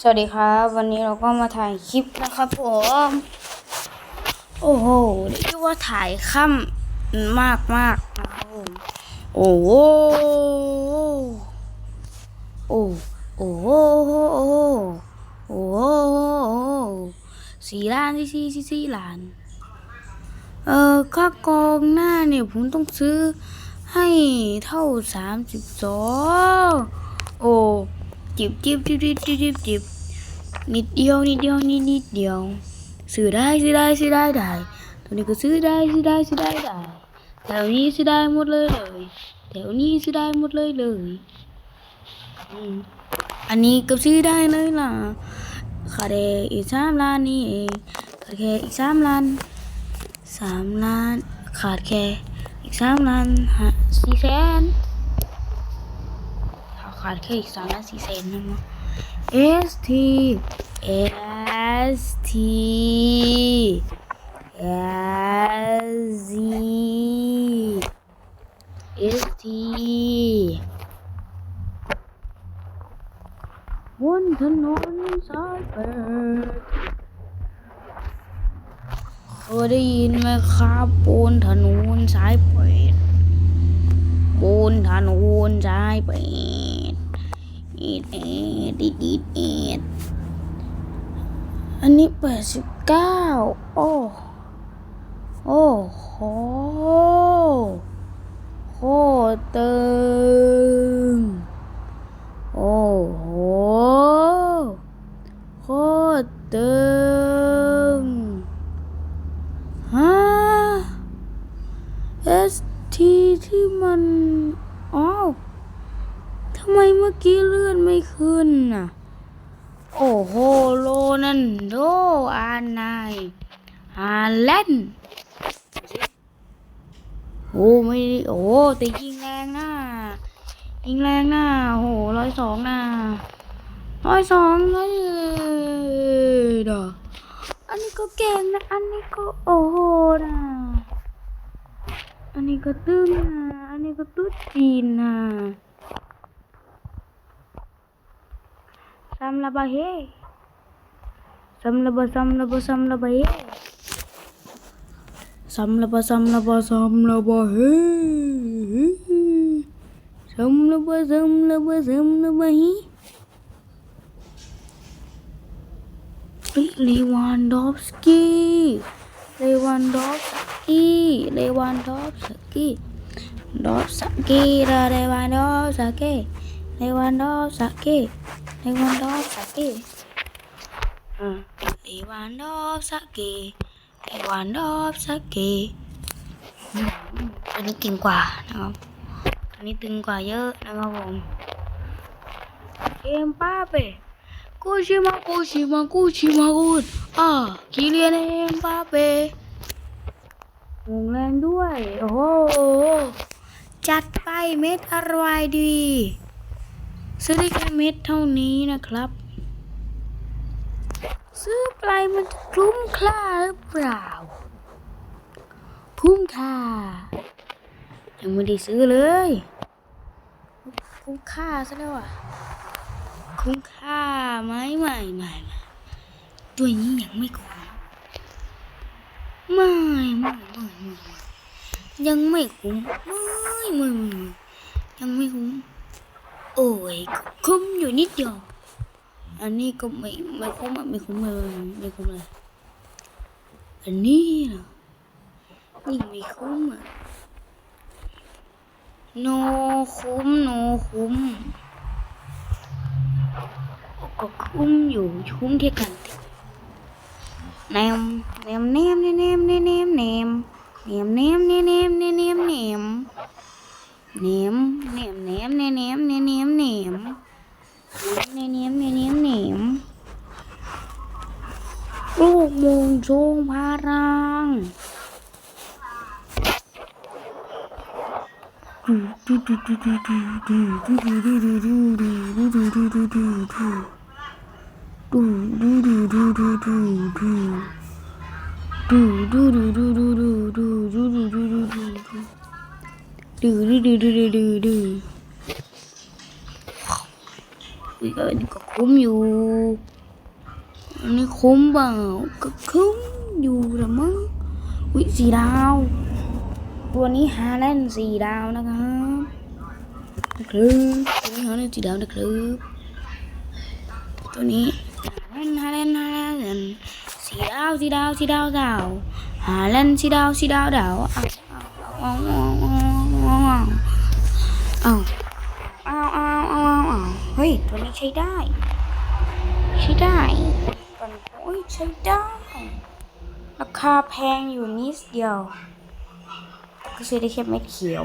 สวัสดีครับ วันนี้เราก็มาถ่ายคลิปนะครับผม โอ้โหเรียกว่าถ่ายค่ำมากมากนะครับผมโอ้โหโอ้โอ้โหโอ้โหโอ้โหสี่ล้านสี่สี่สี่ล้าน เออค่ากองหน้าเนี่ยผมต้องซื้อให้เท่าสามสิบสองโอ้ จิบจิบจิบจิบจิบจิบจิบนิดเดียวนิดเดียวนิดนิดเดียว ซื้อได้ซื้อได้ซื้อได้ได้ตัวนี้ก็ซื้อได้ซื้อได้ซื้อได้ได้แถวนี้ซื้อได้หมดเลยเลยแถวนี้ซื้อได้หมดเลยเลยอันนี้ก็ซื้อได้เลยล่ะขาดอีกสามล้านนี่เองขาดแค่อีกสามล้านสามล้านขาดแค่อีกสามล้านฮะสี่แสน ขาดแค่อีกสามล้านสี่แสนนะมั้ง S T S T S Z S T บนถนนสายแปดเคยได้ยินไหมครับปูนถนนสายเป็ดปูนถนนสายเป็ด อีดเอ็ดอีดอีดเอ็ดอันนี้แปดสิบเก้าโอ้โอ้โหโคตรตึงโอ้โหโคตรตึงฮะ S T ที่มัน เมื่อกี้เลื่อนไม่ขึ้นน่ะ โอ้โห โลนันโด อานายฮาแลนโอ้ไม่โอ้แต่ยิงแรงนะยิงแรงนะโอ้ร้อยสองนะร้อยสองร้อยเด้ออันนี้ก็เก่งนะ อันนี้ก็โอ้โหนะ อันนี้ก็ตึ้งนะ อันนี้ก็ตุ๊ดจีนนะ samlaba he samlaba samlaba samlaba he samlaba samlaba samlaba he samlaba samlaba samlaba he Lewandowski Lewandowski Lewandowski Lewandowski Lewandowski Lewandowski ในวันดอบสักกีอืมในวันดอบสักกีในวันดอบสักกีอันนี้ตึงกว่านะครับอันนี้ตึงกว่าเยอะนะครับผมเอ็มป้าเป้กูชิมากูชิมากูชิมากูอ่าคิเลียนเอ็มป้าเปวงแรงด้วย โอ้โหจัดไปเม็ดอร่อยดี ซื้อได้แค่เม็ดเท่านี้นะครับ ซื้อไปมันจะคุ้มค่าหรือเปล่าคุ้มค่ายังไม่ได้ซื้อเลย คุ้มค่าซะแล้วอะ คุ้มค่าไหมไม่ไม่ไม่ตัวนี้ยังไม่คุ้มไม่ไม่ไม่ไม่ไม่ยังไม่คุ้มไม่ไม่ไม่ยังไม่คุ้ม โอ้ยคุ้มอยู่นิดเดียวอันนี้ก็ไม่ไม่คุ้มอะไม่คุ้มเลยไม่คุ้มเลยอันนี้นะยิ่งไม่คุ้มอะ Ui các bạn có khốn vô Nó khốn vào Có khốn vô rồi mất Ui gì đâu Ui này hà lên gì đâu nó นี่ก็คุ้มอยู่อันนี้คุ้มเปล่าก็คุ้มอยู่ละมั้งอุ้ยสีดาวตัวนี้ฮาแลนจีดาวนะครับนะครับตัวนี้ฮาแลนด์สีดาวนะครับตัวนี้ฮาแลนฮาแลนฮาแลนสีดาวสีดาวสีดาวดาวฮาแลนสีดาวสีดาวดาวอ้าวอ้าวอ้าวอ้าวอ้าวอ้าวอ้าวอ้าวอ้าวอ้าวเฮ้ยตัวนี้ใช้ได้ใช้ได้ตัวนี้โอ้ยใช้ได้ราคาแพงอยู่นิดเดียวก็ซื้อได้แค่เม็ดเขียว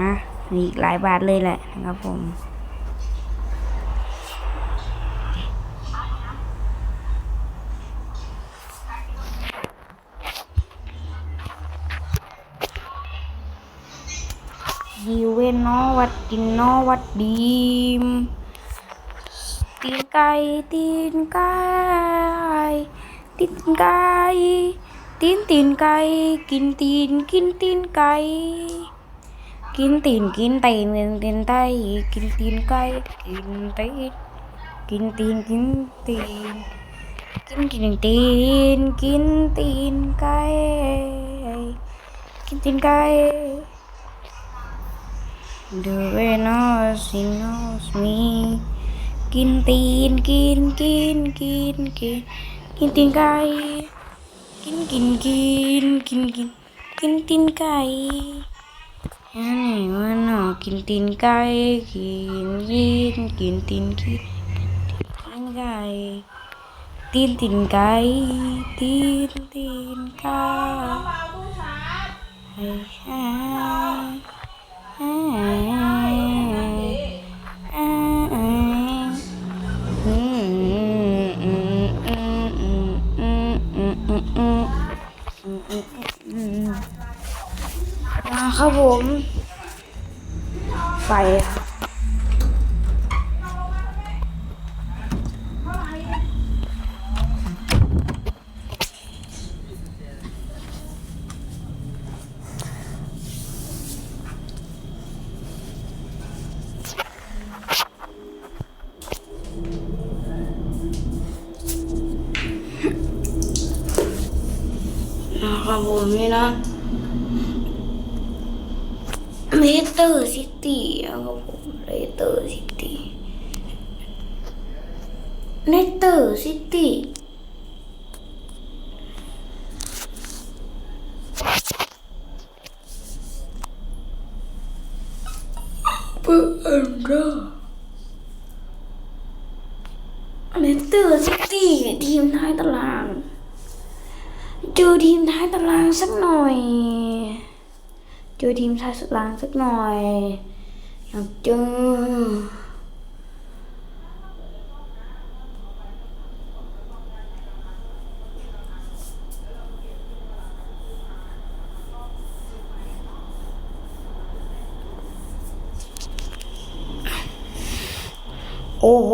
นะมีอีกหลายบาทเลยแหละนะครับผมยีเวนนอวัดดินนอวัดดีมตีนไก่ตีนไก่ตีนไก่ตีนตีนไก่กินตีนกินตีนไก่ kín tin kín tay mình kín tay, kín tin cây kín tay kín tin kín tin kín kín tin kín tin cây kín tin cây Dueno sinos mi kín tin kín kín kín kin kín tin kai kín kín kín kín kín kin tin kai นี่มันหนอกินตีนไก่กินยินกินตีนกินตีนไก่ตีนตีนไก่ตีนตีนไก่ให้ใอ้ ครับผม ไปครับนะครับผมนี่นะ เมเตอร์ซิตี้ครับผมเมเตอร์ซิตี้เนเตอร์ซิตี้เปิดอันเดอร์เนเตอร์ซิตี้ทีมท้ายตาราง เจอทีมท้ายตารางสักหน่อย เจอ ทีมท้ายตารางสักหน่อย อยากเจอโอ้โห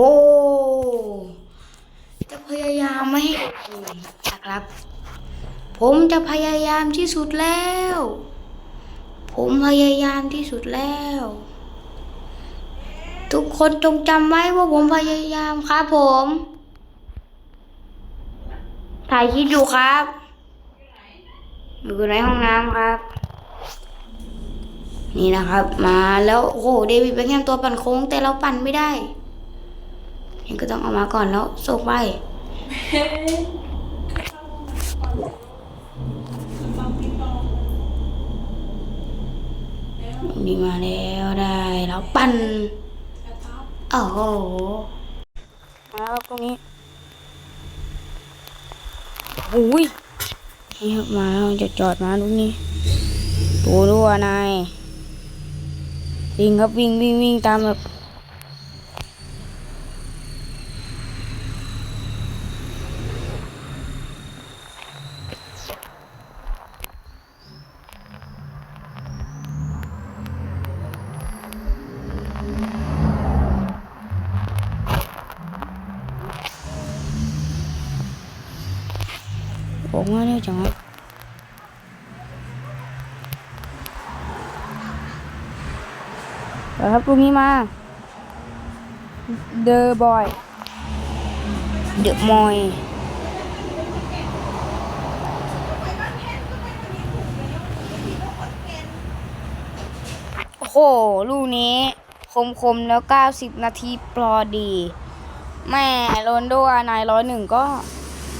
จะพยายามไม่ให้นะครับ ผมจะพยายามที่สุดแล้ว ผมพยายามที่สุดแล้ว ทุกคนจงจำไว้ว่าผมพยายามครับผม ถ่ายคลิปอยู่ครับ อยู่ในห้องน้ำครับ นี่นะครับมาแล้วโอ้โหเดวิดเป็นแค่ตัวปั่นโค้ง แต่เราปั่นไม่ได้เห็นก็ต้องเอามาก่อนแล้วส่งไป นี่มาแล้วได้แล้วปั่นโอ้โหมาแล้วตรงนี้โอ้ยนี่ครับมาแล้วจะจอดมาตรงนี้ตัวด้วยนายวิ่งครับวิ่งวิ่งวิ่งตามแบบโอ้ง่ายเลยจังวะ เอาครับพรุ่งนี้มา The Boy The Moy โอ้โห ลูกนี้ คมๆแล้ว 90 นาทีปลอดี แม่โรนโดอานายร้อยหนึ่งก็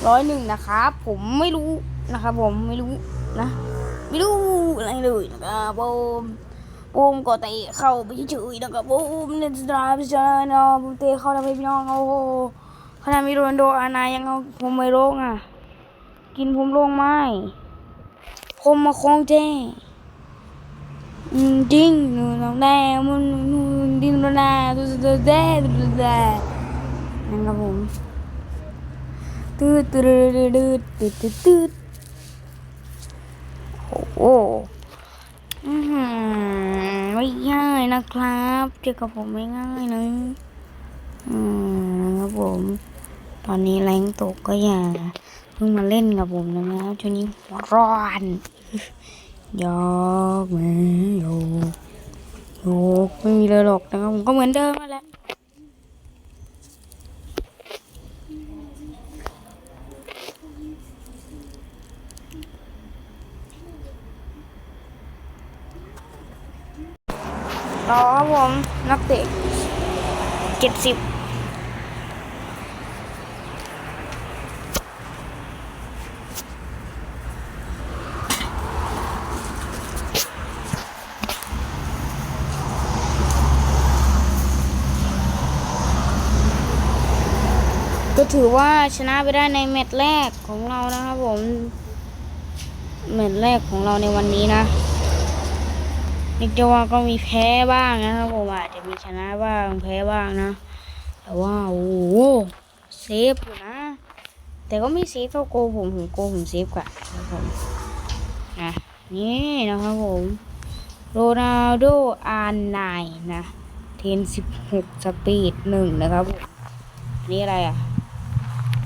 ร้อยหนึ่งนะครับ ผมไม่รู้นะครับผมไม่รู้นะ ไม่รู้อะไรเลยนะครับผม ผมก็เตะเข้าไปเฉยๆนะครับผมเล่นสตาร์พิจารณาผมเตะเข้าแล้วไปพี่น้องโอ้โหขนาดมีโรนโดอานายังเอาผมไม่ลงอะ กินผมลงไหมผมมาคงเจอืมจริงหนูน้องแดงมันหนูดินแดงดูดูแดงดูแดงนั่นครับผมตืดตืดตืดตืดตืดโอ้ อืมไม่ง่ายนะครับเจอกับผมไม่ง่ายนะอืมครับผม ตอนนี้แรงตกก็อย่าเพิ่งมาเล่นกับผมนะครับช่วงนี้ร้อนยอกมือโยกโยกไม่มีเลยหรอกนะครับผมก็เหมือนเดิมมาแหละ ต่อครับผมนักเตะเจ็ดสิบก็ถือว่าชนะไปได้ในแมตช์แรกของเรานะครับผม แมตช์แรกของเราในวันนี้นะ นิกจะว่าก็มีแพ้บ้างนะครับผมอาจจะมีชนะบ้างแพ้บ้างนะ แต่ว่าโอ้โหเซฟอยู่นะ แต่ก็ไม่เซฟเท่าโกผมผมโกผมเซฟกว่านะครับผมนะนี่นะครับผมโรนัลโดอาร์ไนนะเทนสิบหกสปีดหนึ่งนะครับผมนนี่อะไรอะ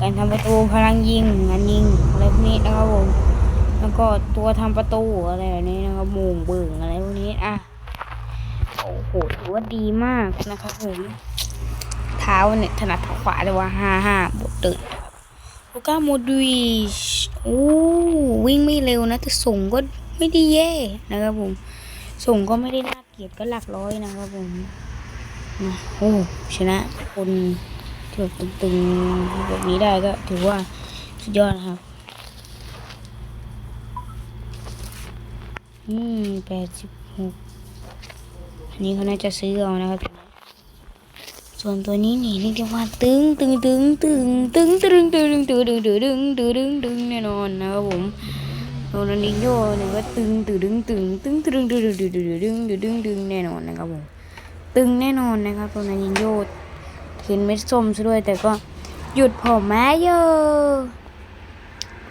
การทำประตูพลังยิงงานยิงอะไรพวกนี้นะครับผม แล้วก็ตัวทำประตูอะไรแบบนี้นะครับโมงเบิ่งอะไรพวกนี้อะโอ้โหถือว่าดีมากนะครับผมเท้าเนี่ยถนัดเท้าขวาเลยว่าห้าห้าบทตื่นครับลูก้าโมดริชโอ้วิ่งไม่เร็วนะแต่ส่งก็ไม่ได้แย่นะครับผม ส่งก็ไม่ได้น่าเกลียดก็หลักร้อยนะครับผมโอ้ชนะคนที่แบบตึงๆแบบนี้ได้ก็ถือว่าสุดยอดนะครับ อืมแปดสิบหกอันนี้เขาน่าจะซื้อเอานะครับ ส่วนตัวนี้นี่เรียกได้ว่าตึงตึงตึงตึงตึงตึงตึงตึงตึงตึงตึงตึงตึงตึงแน่นอนนะครับผมโรนัลดินโญ่เนี่ยก็ตึงตึงตึงตึงตึงตึงตึงตึงตึงตึงตึงตึงตึงแน่นอนนะครับผมตึงแน่นอนนะครับโรนัลดินโญ่เห็นเม็ดส้มซะด้วยแต่ก็หยุดผมแม่เยอะ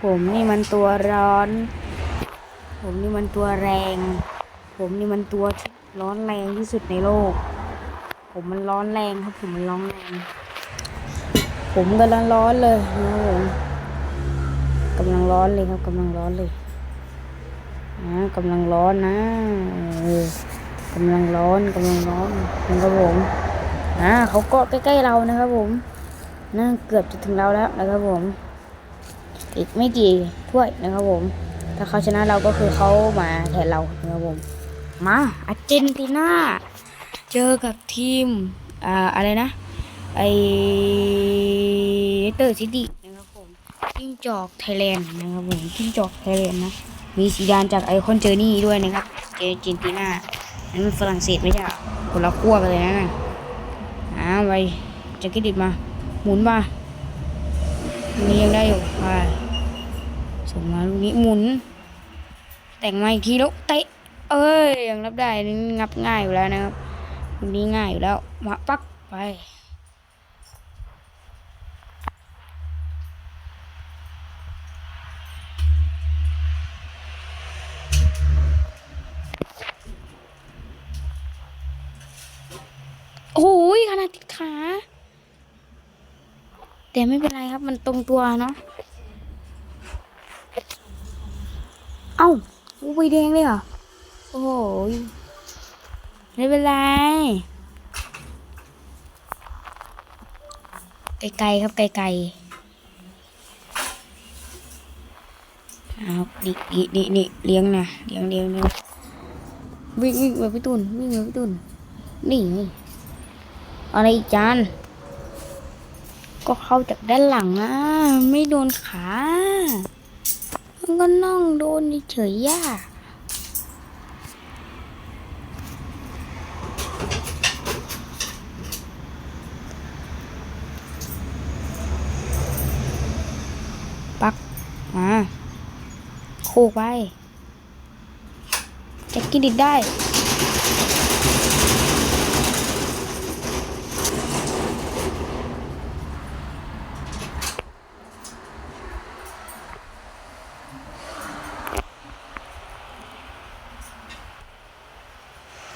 ผมนี่มันตัวร้อน ผมนี่มันตัวแรง ผมนี่มันตัวร้อนแรงที่สุดในโลก ผมมันร้อนแรงครับ ผมมันร้อนแรง ผมกำลังร้อนเลยนะครับผมกำลังร้อนเลยครับกำลังร้อนเลยนะกำลังร้อนนะเออกำลังร้อนกำลังร้อนนะครับผมอ่าเขาเกาะใกล้ๆเรานะครับผมน่าเกือบจะถึงเราแล้วนะครับผม อีกไม่กี่ถ้วยนะครับผม ถ้าเขาชนะเราก็คือเขามาแทนเรานะครับผมมาอาร์เจนตินาเจอกับทีมอ่าอะไรนะไอเตอร์ซิตี้นะครับผมจิ้งจอกไทยแลนด์นะครับผมจิ้งจอกไทยแลนด์นะมีสีดานจากไอคอนเจอร์นี่ด้วยนะครับเจออาร์เจนตินาอันนั้นมันฝรั่งเศสไม่ใช่เหรอคนละขั้วกันเลยนะนะอ่าไปจะกิดิดมา หมุนมาอันนี้ยังได้อยู่ไป ส่งมาลูกนี้หมุน แต่งมาอีกทีแล้วเตะเอ้ยยังรับได้นี่งับง่ายอยู่แล้วนะครับลูกนี้ง่ายอยู่แล้วมาปักไปโอ้ยขนาดติดขา แต่ไม่เป็นไรครับมันตรงตัวเนาะ อ้าอู้ใบแดงเลยเหรอ โอ้โหไม่เป็นไร ไกลๆครับไกลๆเอาดิดิดิดิเลี้ยงนะเลี้ยงเลี้ยงเลี้ยงวิ่งวิ่งแบบพี่ตุนวิ่งแบบพี่ตุนนี่อะไรอีกจานก็เข้าจากด้านหลังอะไม่โดนขา มันก็น่องโดนเฉยๆย่าปักมาโคกไปจะกินดิดได้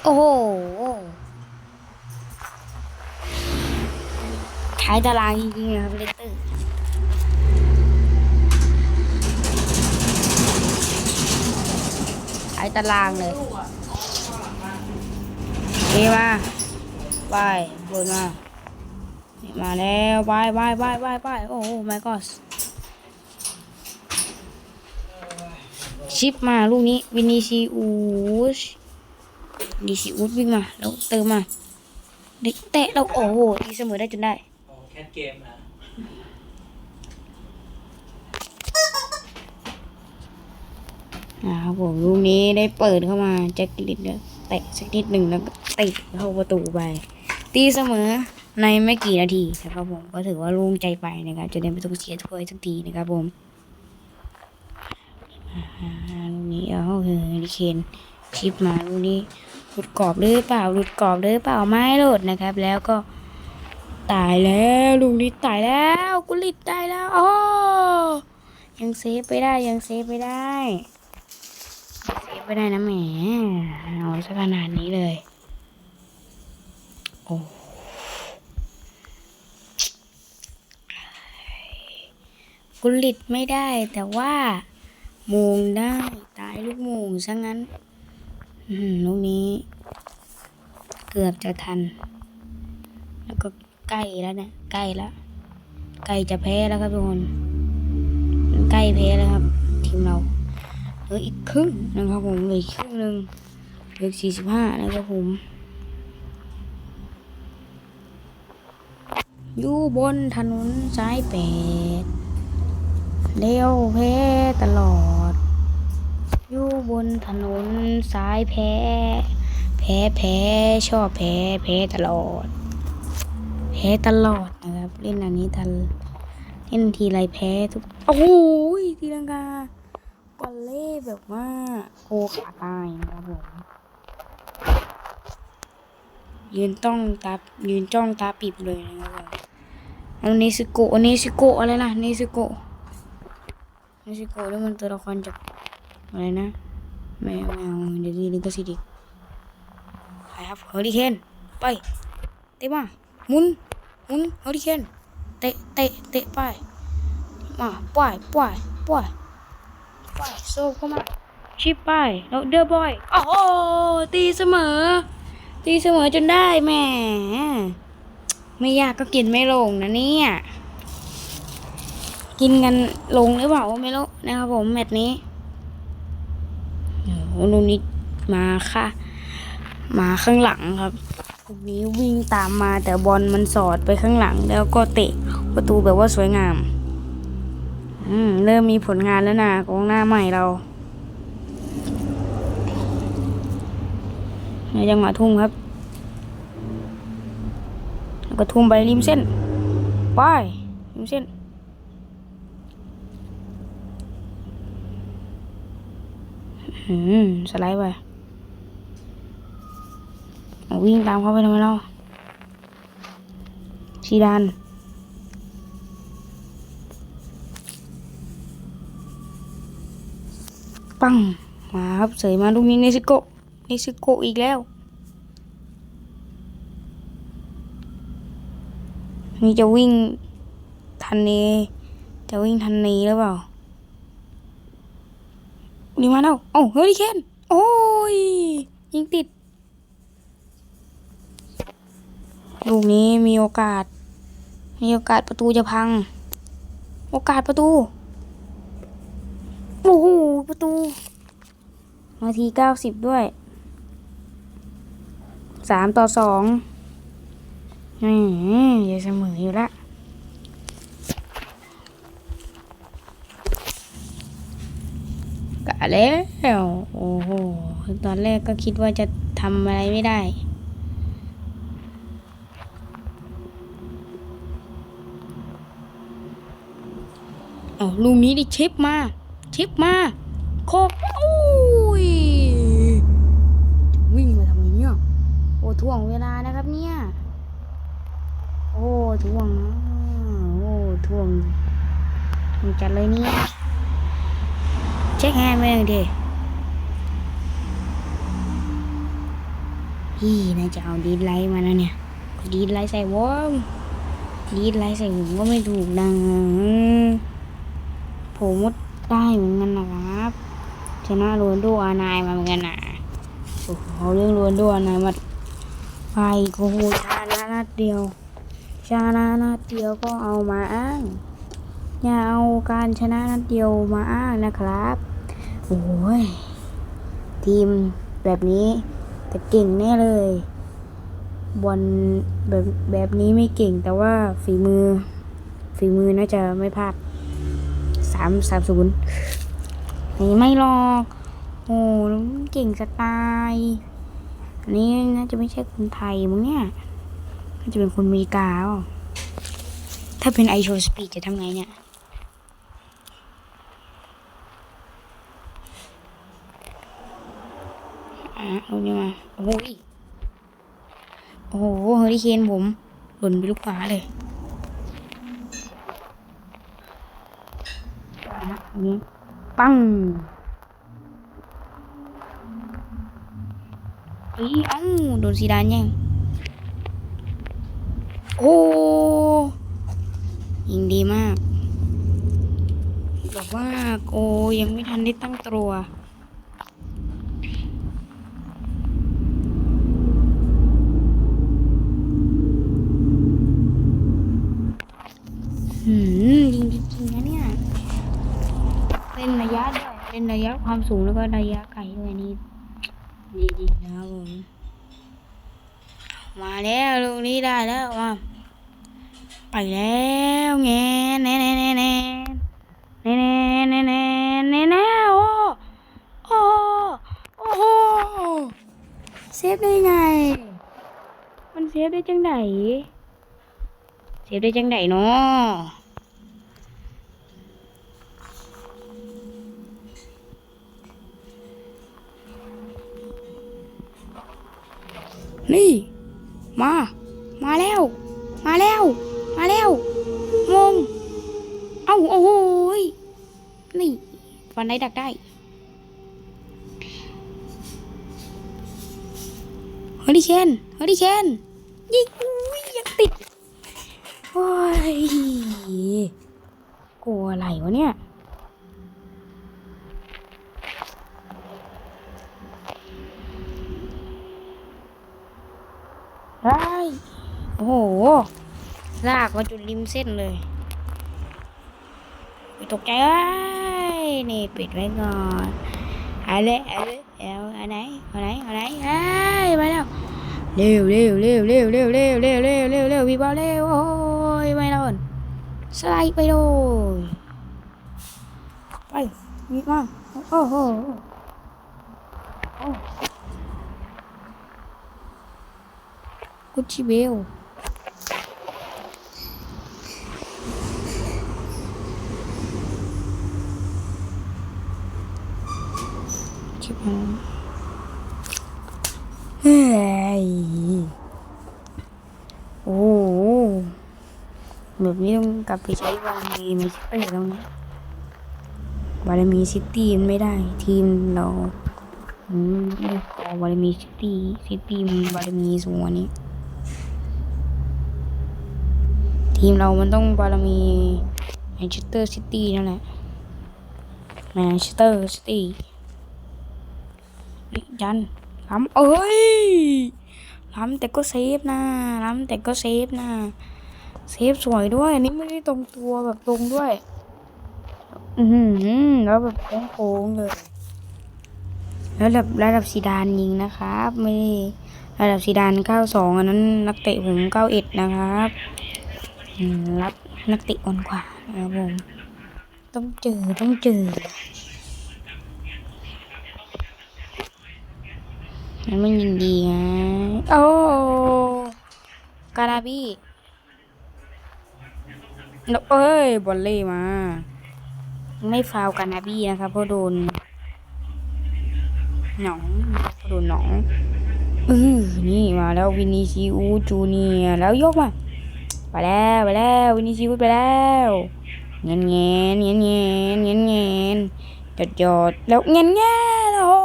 โอ้โหท้าย ตารางจริงๆเลยครับเลตเตอร์ท้ายตารางเลยนี่มาไปบนมามาแล้วไปไปไปไปไปโอ้โห my god ชิปมาลูกนี้ วินิซิอุสดีสิอุดวิ่งมา แล้วเติมมาเด็กเตะเราโอ้โหตีเสมอได้จนได้ แคทเกมนะนะครับผมลูกนี้ได้เปิดเข้ามาแจ็คกิลิตเนี่ยเตะสักนิดหนึ่งแล้วก็ติดเข้าประตูไป ตีเสมอในไม่กี่นาทีนะครับผมก็ถือว่าลุงใจไปนะครับจะได้ไม่ต้องเสียถ้วยสักทีนะครับผมอ่าลูกนี้เอาคือดิเคนชิปมาลูกนี้หลุดกรอบหรือเปล่าหลุดกรอบหรือเปล่าไม่หลุดนะครับ แล้วก็ ตายแล้วลุงลิตตายแล้วกุลิตตายแล้วโอ้ยังเซฟไปได้ยังเซฟไปได้เซฟไปได้นะแหมเอาซะขนาดนี้เลยโอ้กุลิตไม่ได้แต่ว่าโมงได้ตายลูกโมงซะงั้นลูกนี้ เกือบจะทัน ใกล้แล้วเนี่ยใกล้แล้วใกล้จะแพ้แล้วครับทุกคนใกล้แพ้แล้วครับ ทีมเราเหลืออีกครึ่งนะครับผมเหลืออีกครึ่งหนึ่งเหลือสี่สิบห้านะครับผมอยู่บนถนนสายแปดเลี้ยวแพ้ตลอด อยู่บนถนนสายแพ้ แพ้แพ้ชอบแพ้แพ้ตลอด พ้ตลอดนะครับ เล่นอันนี้ทันเล่นทีไรแพ้ทุก โอ้โหทีลังกาบอลเล่แบบว่าโคขาตายนะครับผมยืนต้องตายืนจ้องตาปิบเลยนะครับผมเอาเนซิโกเนซิโกอะไรนะเนซิโกเนซิโกะนี่มันตัวละครจากอะไรนะไม่เอาไม่เอาเดี๋ยวนี้ลิขสิทธิ์อีกไปครับเฮอริเคนไปเตะมาหมุน มุนเฮอริเคนเตะเตะเตะไปมาปล่อยปล่อยปล่อยปล่อยโซ่เข้ามาชิปไปแล้วเดอร์บอยโอ้โหตีเสมอ ตีเสมอจนได้แหมไม่ยากก็กินไม่ลงนะเนี่ยกินกันลงหรือเปล่าไม่รู้นะครับผมแมตช์นี้โอ้โหลูกนี้มาค่ะ มาข้างหลังครับ ลูกนี้วิ่งตามมาแต่บอลมันสอดไปข้างหลัง แล้วก็เตะประตูแบบว่าสวยงาม อืม เริ่มมีผลงานแล้วนะกองหน้าใหม่เราในจังหวะทุ่มครับ ก็ทุ่มไปริมเส้นไปริมเส้นอืมสไลด์ไป วิ่งตามเขาไปทำไมเล่าชีดานปัง มาครับเสยมาลูกนี้เนซิโกเนซิโกอีกแล้ว นี่จะวิ่งทันเนจะวิ่งทันเนหรือเปล่าดีมาแล้วโอ้เฮอริเคนโอ้ยยิงติด ลูกนี้มีโอกาส มีโอกาสประตูจะพัง โอกาสประตู โอ้โห ประตู นาทีเก้าสิบด้วย สามต่อสองนี่อย่าเสมออยู่ละกะแล้ว โอ้โห ตอนแรกก็คิดว่าจะทำอะไรไม่ได้ เอาลูกนี้ดิชิปมา ชิปมาโคกโอ้ยจะวิ่งมาทำไมเนี่ยโอ้ถ่วงเวลานะครับเนี่ย โอ้ถ่วงโอ้ถ่วงถ่วงจัดเลยเนี่ยเช็คแฮนด์ไปหน่อยดิพี่น่าจะเอาดีดไลท์มาแล้วเนี่ย ดีดไลท์ใส่วงดีดไลท์ใส่หูก็ไม่ถูกดัง ผมมดได้เหมือนกันนะครับ ชนะโรนโดอานายมาเหมือนกันนะโอ้เอาเรื่องโรนโดอานายมาไปโอ้โหชนะนัดเดียว ชนะนัดเดียวก็เอามาอ้างอย่าเอาการชนะนัดเดียวมาอ้างนะครับ โอ้ย ทีมแบบนี้แต่เก่งแน่เลยบอลแบบแบบนี้ไม่เก่งแต่ว่าฝีมือ ฝีมือน่าจะไม่พลาดามสามศูนย์นี่ไม่หรอกโอ้เก่งสไตล์อันนี้น่าจะไม่ใช่คนไทยมั้งเนี่ยน่าจะเป็นคนอเมริกาถ้าเป็นไอโชสปีดจะทำไงเนี่ยอะเอาเนี่ยมาโอ้ยโอ้โหเฮอริเคนผมหล่นไปลูกขวาเลย นะอันนี้ ปังอีเอ้าโดนซีดานแย่งโอ้ยิงดีมาก บอกว่าโอ้ยังไม่ทันได้ตั้งตัว เล่นระยะความสูงแล้วก็ระยะไกลด้วยนี่ดีๆนะครับผมมาแล้วลูกนี้ได้แล้วว่าไปแล้วแงแน่แน่แน่แน่แน่แน่แน่แน่แน่แน่โอ้โอ้โอ้โหเซฟได้ไง มันเซฟได้จังไหนเซฟได้จังไหนเนาะ นี่ มา มาแล้ว มาแล้ว มาแล้วงงเอ้าโอ้โหยนี่ฟันได้ดักได้ เฮอริเคนเฮอริเคนยิงอุ้ยยังติดโอ้ยกลัวอะไรวะเนี่ย ได้โอ้โห ลากมาจุดริมเส้นเลยไม่ตกใจนี่ปิดไว้ก่อนเอาเลยเอาเลยเอาอันไหนเอาไหนเอาไหนเอ้ยมาแล้วเร็วเร็วเร็วเร็วเร็วเร็วเร็วเร็วเร็วเร็วพี่บอลเร็วโอ้ยไม่โดนสไลด์ไปโดนไปมีมาโอ้โห กุชิเวลบหายเฮ้ยโอ้แบบนี้ต้องกลับไปใช้บารมีไม่ใช่ตรงนี้บารมีซิตี้ไม่ได้ ทีมเราอืมขอบารมีซิตี้ซิตี้มีบารมีส่วนนี้ ทีมเรามันต้องบารมีแมนเชสเตอร์ซิตี้นั่นแหละแมนเชสเตอร์ซิตี้ยันล้ำเอ้ยล้ำแต่ก็เซฟนะล้ำแต่ก็เซฟนะเซฟสวยด้วยอันนี้ไม่ได้ตรงตัวแบบตรงด้วย อือหือแล้วแบบโค้งๆเลย แล้วระดับระดับซีดานยิงนะครับ ไม่ระดับซีดาน 92 อันนั้นนักเตะผม 91 นะครับ รับนักเตะอ่อนกว่านะครับผมต้องเจอต้องเจอมันไม่ยิงดีไงโอ้การาบี้เอ้ย บอลเล่มา ไม่ฟาวกันนะบี้นะครับเพราะโดนหนองโดนหนองเออนี่มาแล้ววินิซิอูจูเนียแล้วยกมา ไปแล้วไปแล้ววินิซิอูสไปแล้วเงี้ยเงี้ยเงี้ยเงี้ยเงี้ยเงี้ยจดจอดแล้วเงี้ยเงี้ยโอ้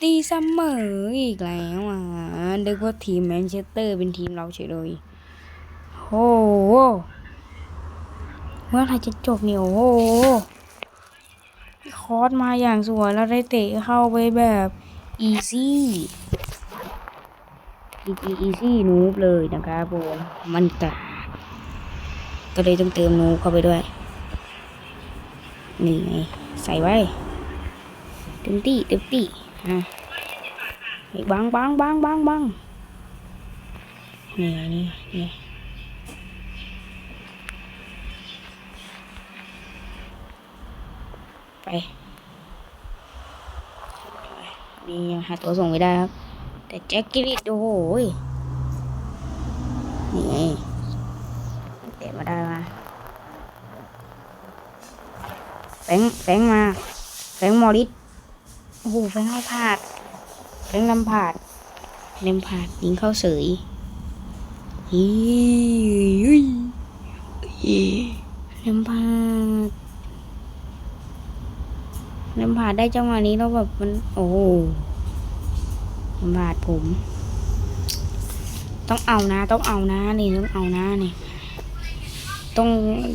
ตีเสมออีกแล้วอะนึกว่าทีมแมนเชสเตอร์เป็นทีมเราเฉยเลยโอ้โหเมื่อไหรจะจบเนี่ยโอ้โหคอร์สมาอย่างสวยแล้วได้เตะเข้าไปแบบอีซี่ อีซี่อีซี่นูบเลยนะครับผมมันกะก็เลยต้องเติมนูบเข้าไปด้วย นี่ไง ใส่ไว้ เต็มที่เต็มที่อะนี่บังบังบังบังบังนี่ไงนี่นี่ไปนี่ยังหาตัวส่งไม่ได้ครับ แต่แจ็คกิลิตโอ้โหยนี่ไงเตะมาได้มาแฟงแฟงมาแฟงมอริสโอ้โหแฟงเข้าพาดแฟงลำผาดเลมผาดยิงเข้าเสยฮีอุ้ยเลมผาดน้ำผาดได้จังหวะนี้แล้วแบบมันโอ้ โหน้ำผาดผม ต้องเอานะ ต้องเอานะนี่ต้องเอานะนี่ ต้อง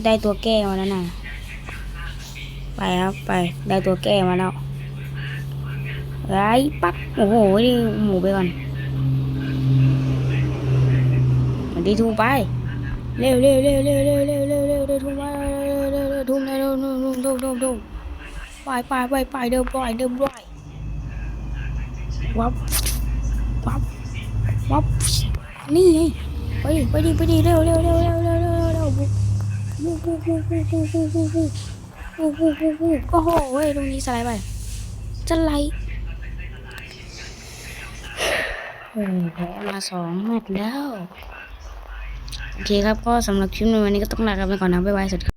ได้ตัวแก้มาแล้วนะไปครับไปได้ตัวแก้มาแล้วไรปั๊บโอ้โหนี่หมูไปก่อนมันดีทูไปเร็วเร็วเร็วเร็วเร็วเร็วเร็วเร็วเร็วทุ่มไปเร็วเร็วเร็วทุ่มเร็วเร็วเร็วทุ่มทุ่มทุ่มไปไปไปไปเดิมร้อยเดิมร้อยวับ วับวับนี่ไงไปดิไปดิไปดิเร็วเร็วเร็วเร็วเร็วเร็วเร็วบุกบุกบุกบุกบุกบุกบุกบุกบุกบุกบุกบุกบุกโอ้โหเว้ยตรงนี้สไลด์ไปจะไลโอ้แพ้มาสองแมตช์แล้ว โอเคครับ ก็สำหรับคลิปในวันนี้ก็ต้องลากันไปก่อนนะ บ๊ายบายสวัสดีครับ